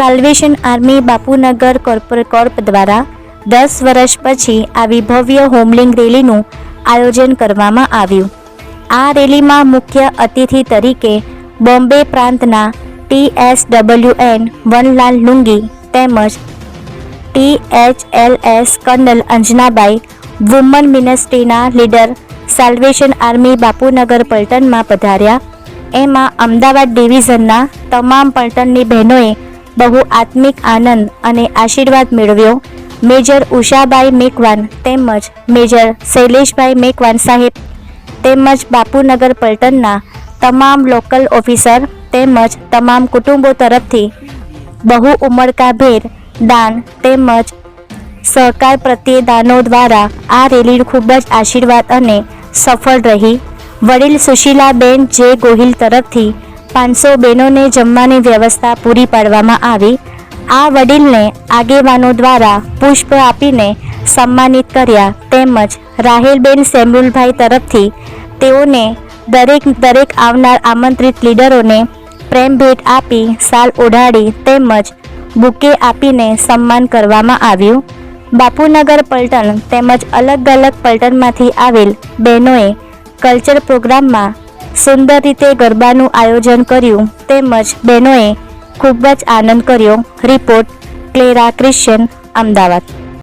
Salvation army Bapunagar કોર્પોર કોર્પ દ્વારા દસ વર્ષ પછી આવી ભવ્ય હોમલિંગ રેલીનું આયોજન કરવામાં આવ્યું. આ રેલીમાં મુખ્ય અતિથિ તરીકે બોમ્બે પ્રાંતના T S W N Vanlal Lungi તેમજ T H L S colonel Anjanabai woman મિનિસ્ટ્રીના leader salvation army Bapunagar પલટનમાં પધાર્યા. એમાં અમદાવાદ ડિવિઝનના તમામ પલટણની બહેનોએ બહુ આત્મિક આનંદ અને આશીર્વાદ મેળવ્યો. મેજર ઉષાબાઈ મેકવાન તેમજ મેજર શૈલેષભાઈ મેકવાન સાહેબ તેમજ બાપુનગર પલટણના તમામ લોકલ ઓફિસર તેમજ તમામ કુટુંબો તરફથી બહુ ઉમળકાભેર દાન તેમજ સહકાર પ્રત્યે દાનો દ્વારા આ રેલી ખૂબ જ આશીર્વાદ અને સફળ રહી. વડીલ સુશીલાબેન જે ગોહિલ તરફથી પાંચસો બહેનોને જમવાની વ્યવસ્થા પૂરી પાડવામાં આવી. આ વડીલને આગેવાનો દ્વારા પુષ્પ આપીને સન્માનિત કર્યા. તેમજ રાહેલબેન સેમ્યુલભાઈ તરફથી તેઓને દરેક દરેક આવનાર આમંત્રિત લીડરોને પ્રેમ ભેટ આપી સાલ ઓઢાડી તેમજ બુકે આપીને સન્માન કરવામાં આવ્યું. બાપુનગર પલટણ તેમજ અલગ અલગ પલટણમાંથી આવેલ બહેનોએ કલ્ચર પ્રોગ્રામમાં સુંદર રીતે ગરબાનું આયોજન કર્યું તેમજ બહેનોએ ખૂબ જ આનંદ કર્યો. Report, Clara Christian, Ahmedabad.